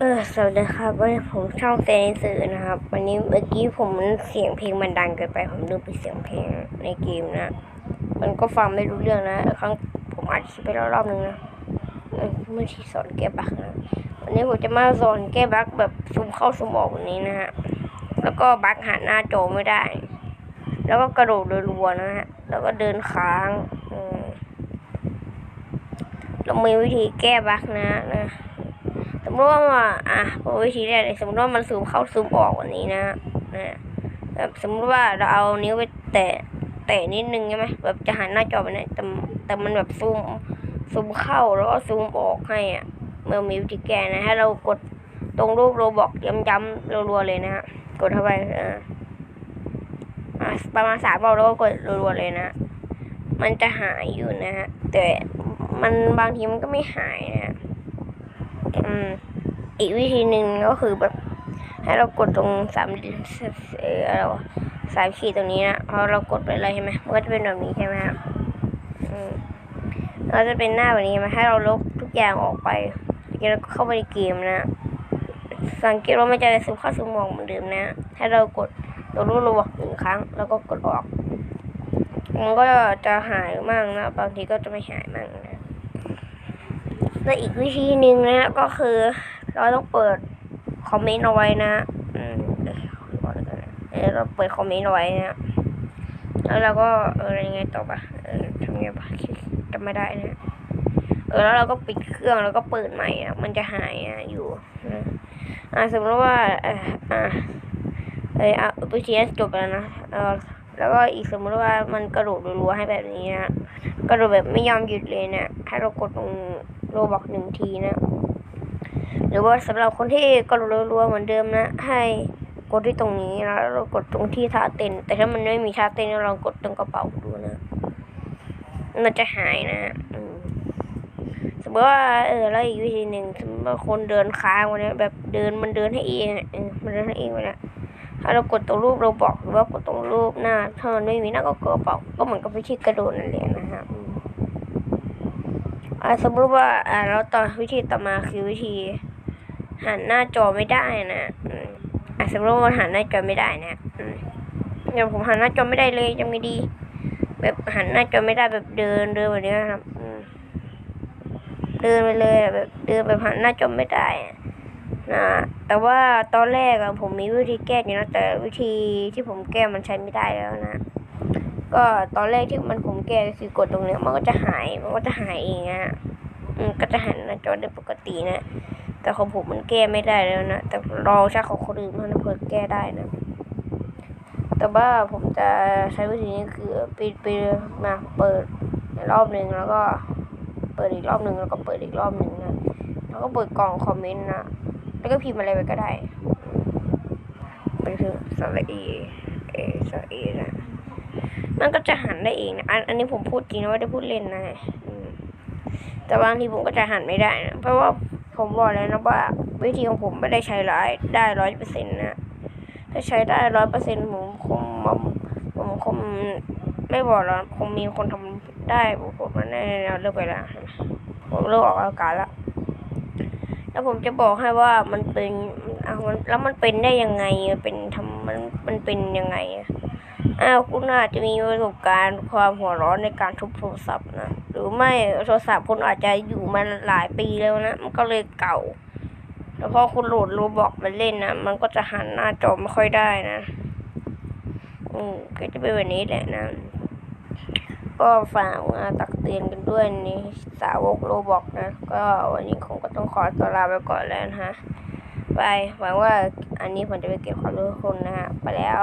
เออสวัสดีครับวันนี้ผมช่องเซนสื่อนะครับ วันนี้เมื่อกี้ผมเสียงเพลงมันดังเกินไป ผมลืมไปเสียงเพลงในเกมนะ มันก็ฟังไม่รู้เรื่องนะครั้งผมอัดคลิปไปแล้วรอบนึงนะเมื่อที่สอนแก้บั๊กนะวันนี้ผมจะมาสอนแก้บั๊กแบบซูมเข้าซูมออกแบบนี้นะฮะแล้วก็บั๊กหันหน้าโจไม่ได้ แล้วก็กระโดดรัวๆนะฮะแล้วก็เดินค้างอืมแล้วมีวิธีแก้บั๊กนะนะ มติว่าอะวิธีแรกเลยสมมติว่ามันซูมเข้าซูมออกวันนี้นะนะแบบสมมติว่าเราเอานิ้วไปแตะแตะนิดนึงใช่ไหมแบบจะหันหน้าจอไปนี่ยแต่แต่มันแบบซูมซูมเข้าแล้วก็ซูมออกให้อะเมื่อมีวิธีแก้นะให้เรากดตรงรูปโรบอกย้ำๆรัวๆเลยนะฮะกดเข้าไปอ่าอะประมาณสามรอบแล้วก็กดรัวๆเลยนะ มันจะหายอยู่นะฮะแต่มันบางทีมันก็ไม่หายนะ อืม อีกวิธีหนึ่งก็คือแบบ ให้เรากดตรงสามเอออะไรวะสามขีดตรงนี้นะพอเรากดไปเลยใช่ไหมมันก็จะเป็นแบบนี้ใช่ไหมครับเราจะเป็นหน้าแบบนี้ใช่ไหมให้เราลบทุกอย่างออกไปแล้วเราก็เข้าไปในเกมนะ สังเกตว่ามันจะซูมเข้าซูมออกเหมือนเดิมนะ ให้เรากดตัวรูปราบอกหนึ่งครั้ง แล้วก็กดออก มันก็จะหายมั่งนะ บางทีก็จะไม่หายมั่งนะและอีกวิธีหนึ่งนะก็คือ เราต้องเปิดคอมเมนต์เอาไว้นะอืมเดี๋ยวขอดูก่อนนะเออเราเปิดคอมเมนต์เอาไว้นะ แล้วเราก็เออยังไงต่อปะเออทำไงปะจำไม่ได้นะ เออแล้วเราก็ปิดเครื่องแล้วก็เปิดใหม่นะมันจะหายอะอยู่นะอ่าสมมติว่าเอออ่าเอออะวิธีนั้นจบแล้วนะเออแล้วก็อีกสมมติว่ามันกระโดดรัวๆให้แบบนี้นะกระโดดแบบไม่ยอมหยุดเลยเนะให้เรากดตรงโลบอกหนึ่งทีนะห รือว่าสำหรับคนที่กดรัวๆเหมือนเดิมนะ ให้กดที่ตรงนี้นะแล้วเรากดตรงที่ท่าเต้น แต่ถ้ามันไม่มีท่าเต้นลองกดตรงกระเป๋าดูนะมันจะหายนะสมมติว่าเออแล้วอีกวิธีหนึ่งสมมติว่าคนเดินค้างวันนี้แบบเดินมันเดินให้เองเออมันเดินให้เองวันนี้ถ้าเรากดตรงรูปเราบอกหรือว่ากดตรงรูปหน้าถ้ามันไม่มีหน้าก็กระเป๋าก็เหมือนกับวิธีกระโดดนั่นแหละนะฮะอืมอ่าสมมติว่าอ่าต่อวิธีต่อมาคือวิธี หันหน้าจอไม่ได้นะอาสมมติว่าหันหน้าจอไม่ได้นะอืมอย่างผมหันหน้าจอไม่ได้เลยยังไม่ดี แบบหันหน้าจอไม่ได้แบบเดินเดินแบบนี้ครับเดินไปเลยแบบเดินแบบหันหน้าจอไม่ได้นะแต่ว่าตอนแรกอะผมมีวิธีแก้อยู่นะแต่วิธีที่ผมแก้มันใช้ไม่ได้แล้วนะ ก็ตอนแรกที่มันผมแก้คือกดตรงเนี้ยมันก็จะหายมันก็จะหายเองอะอืมก็จะหันหน้าจอได้ปกตินะ แต่ของผมมันแก้ไม่ได้แล้วนะ แต่รอใช้ของคนอื่นมันเพื่อแก้ได้นะ แต่ว่าผมจะใช้วิธีนี้คือปิดไปมาเปิดรอบหนึ่งแล้วก็เปิดอีกรอบหนึ่งแล้วก็เปิดอีกรอบหนึ่งนะ แล้วก็เปิดกล่องคอมเมนต์นะ แล้วก็พิมพ์อะไรไปก็ได้เป็นคือสระเอเอสระเอนะมันก็จะหันได้เองนะ อันอันนี้ผมพูดจริงนะไม่ได้พูดเล่นนะแต่บางทีผมก็จะหันไม่ได้นะ เพราะว่า ผมบอกแล้วนะว่าวิธีของผมไม่ได้ใช้ร้ายได้ร้อยเปอร์เซ็นต์นะถ้าใช้ได้ร้อยเปอร์เซ็นต์ผมคงผมคงไม่บอกแล้วคงมีคนทำได้ผมมันแน่ๆเลิกไปแล้วผมเลิกออกอากาศแล้วแล้วผมจะบอกให้ว่ามันเป็นอะมันแล้วมันเป็นได้ยังไงเป็นทำมันมันเป็นยังไงอะอ้าวคุณอาจจะมีประสบการณ์ความหัวร้อนในการทุบโทรศัพท์นะ หรือไม่โทรศัพท์คุณอาจจะอยู่มาหลายปีแล้วนะ มันก็เลยเก่า แล้วพอคุณโหลดโรบอกมาเล่นนะ มันก็จะหันหน้าจอไม่ค่อยได้นะ อืมก็จะเป็นแบบนี้แหละนะ ก็ฝากมาตักเตือนกันด้วยนี่สาวกโรบอกนะ ก็วันนี้คงก็ต้องขอตัวลาไปก่อนแล้วนะฮะ ไปหวังว่าอันนี้ผมจะไปเก็บความรู้ทุกคนนะฮะ ไปแล้ว